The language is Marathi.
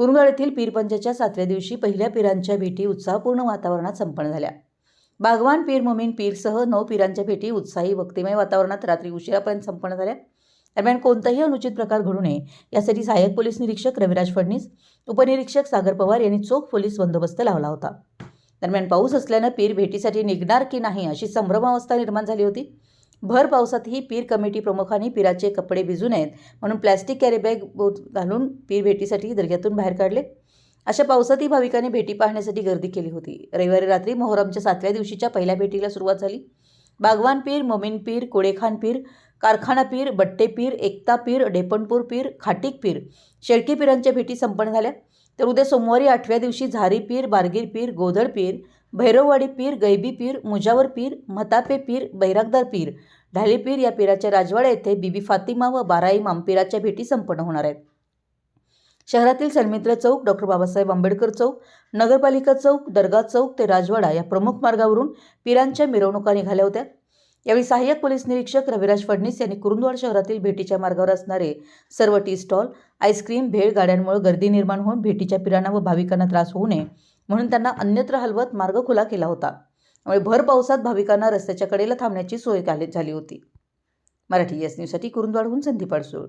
कुरुंगळ येथील पीरपंचच्या सातव्या दिवशी पहिल्या पीरांच्या भेटी उत्साहपूर्ण वातावरणात संपन्न झाल्या. बागवान पीर मोमीन पीरसह नऊ पीरांच्या भेटी उत्साही भक्तिमय वातावरणात रात्री उशिरापर्यंत संपन्न झाल्या. दरम्यान कोणताही अनुचित प्रकार घडू नये यासाठी सहाय्यक पोलीस निरीक्षक रविराज फडणीस उपनिरीक्षक सागर पवार यांनी चोख पोलीस बंदोबस्त लावला होता. दरम्यान पाऊस असल्यानं पीर भेटीसाठी निघणार की नाही अशी संभ्रमावस्था निर्माण झाली होती. भर पावसातही पीर कमिटी प्रमुखांनी पीराचे कपडे भिजू नयेत म्हणून प्लॅस्टिक कॅरीबॅग घालून पीर भेटीसाठी दर्ग्यातून बाहेर काढले. अशा पावसातही भाविकांनी भेटी पाहण्यासाठी गर्दी केली होती. रविवारी रात्री मोहरमच्या सातव्या दिवशीच्या पहिल्या भेटीला सुरुवात झाली. बागवान पीर मोमीन पीर कोडेखान पीर कारखाना पीर बट्टे पीर एकता पीर डेपणपूर पीर खाटीक पीर शेळकी पीरांच्या भेटी संपन्न झाल्या. तर उद्या सोमवारी आठव्या दिवशी झारी पीर बारगीर पीर गोधड पीर भैरववाडी पीर गैबी पीर मुजावर पीर मतापे पीर बैरागदार पीर. ढालीपीर या पीराच्या राजवाडा येथे बीबी फातिमा व बारा इमाम पीराच्या भेटी संपन्न होणार आहेत. शहरातील सन्मित्र चौक डॉक्टर बाबासाहेब आंबेडकर चौक नगरपालिका चौक दर्गा चौक ते राजवाडा या प्रमुख मार्गावरून पीरांच्या मिरवणुका निघाल्या होत्या. यावेळी सहाय्यक पोलीस निरीक्षक रविराज फडणीस यांनी कुरुंदवाड शहरातील भेटीच्या मार्गावर असणारे सर्व tea stall ice cream bhel गाड्यांमुळे गर्दी निर्माण होऊन भेटीच्या पिरांना व भाविकांना त्रास होऊ नये म्हणून त्यांना अन्यत्र हलवत मार्ग खुला केला होता. त्यामुळे भर पावसात भाविकांना रस्त्याच्या कडेला थांबण्याची सोय झाली झाली होती. मराठी एस न्यूजसाठी कुरुंदवाडहून संदीप अडसूळ